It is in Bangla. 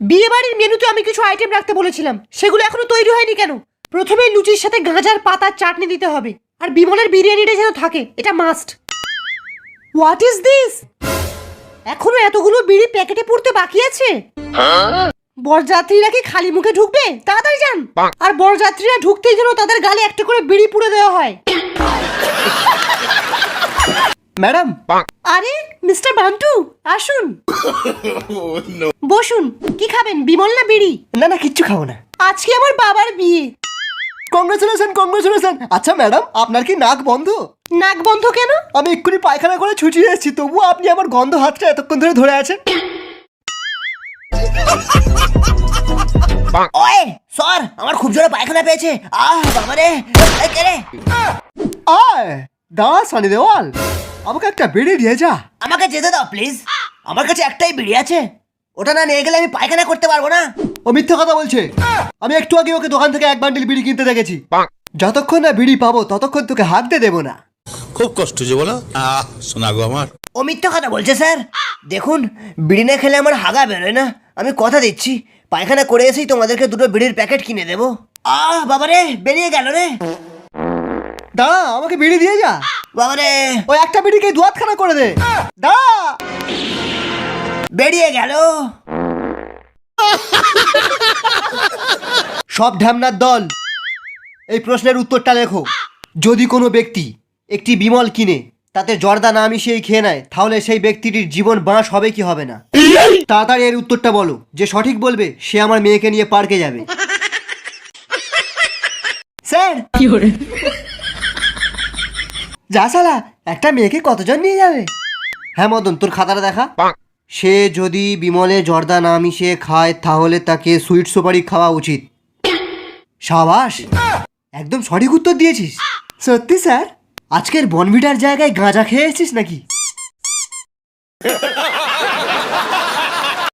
বিয়ে বাড়ির মেনুতে আমি কিছু আইটেম রাখতে বলেছিলাম। সেগুলো এখনও তৈরি হয়নি কেন? প্রথমে লুচির সাথে গাঁজার পাতার চাটনি দিতে হবে। আর বিমলের বিরিয়ানিটা যেন থাকে, এটা মাস্ট হোয়াট ইজ দিস এখনও এতগুলো বিড়ি প্যাকেটে পড়তে বাকি আছে? বরযাত্রীরা কি খালি মুখে ঢুকবে? তাড়াতাড়ি যান। আর বরযাত্রীরা ঢুকতেই যেন তাদের গালে একটা করে বিড়ি পুড়ে দেওয়া হয়। ম্যাডাম? আরে মিস্টার বান্টু আসুন। বসুন কি খাবেন বিমল না বিড়ি? না না কিচ্ছু খাব না। আজকে আমার বাবার বিয়ে। কংগ্রেচুলেশন কংগ্রেচুলেশন আচ্ছা ম্যাডাম আপনার কি নাক বন্ধ? নাক বন্ধ কেন? আমি এক্ষুনি পায়খানা করে ছুটি এসেছি তবুও আপনি আমার গন্ধ হাতটা এতক্ষণ ধরে ধরে আছেন। ওয়ে সর আমার খুব জোরে পায়খানা পেয়েছে। আহ বাবারে এই কে রে? আয় দাঁড়া সানি দেওয়াল। আমাকে একটা বেড়ে দিয়ে যা। আমাকে যেতে দাও প্লিজ আমার কাছে একটাই বিড়ি আছে। ওটা না নিয়ে গেলে আমি পায়খানা করতে পারব না। ও মিথ্যে কথা বলছে। আমি একটু আগে ওকে দোকান থেকে এক বান্ডিল বিড়ি কিনতে দেখেছি। যতক্ষণ না বিড়ি পাবো ততক্ষণ তোকে হাঁকতে দেবো না। খুব কষ্ট যে বলো। আহ শোনা গো আমার। ও মিথ্যা কথা বলছে স্যার। দেখুন বিড়ি না খেলে আমার হাগা বেরোয় না। আমি কথা দিচ্ছি। পায়খানা করে এসেই তোমাদেরকে দুটো বিড়ির প্যাকেট কিনে দেবো। আহ বাবারে বেরিয়ে গেল রে। দাঁড়া আমাকে বিড়ি দিয়ে যা। বাবারে। ওই একটা বিড়িকে দুয়াতখানা করে দে। দাঁড়া বেরিয়ে গেল। সব ঢ্যামনার দল এই প্রশ্নের উত্তরটা লেখো। যদি কোনো ব্যক্তি একটি বিমল কিনে তাতে জর্দা না মিশিয়ে খেয়ে নেয় তাহলে সেই ব্যক্তিটির জীবন বাঁশ হবে কি হবে না? তাড়াতাড়ি এর উত্তরটা বলো। যে সঠিক বলবে সে আমার মেয়েকে নিয়ে পার্কে যাবে। স্যার যা সালা একটা মেয়েকে কতজন নিয়ে যাবে? হ্যাঁ মদন তোর খাতাটা দেখা। সে যদি বিমলে জর্দা না মিশিয়ে খায় তাহলে তাকে সুইট সুপারি খাওয়া উচিত। সাবাস একদম সঠিক উত্তর দিয়েছিস। সত্যি স্যার? আজকের বনভিটার জায়গায় গাঁজা খেয়ে এসেছিস নাকি?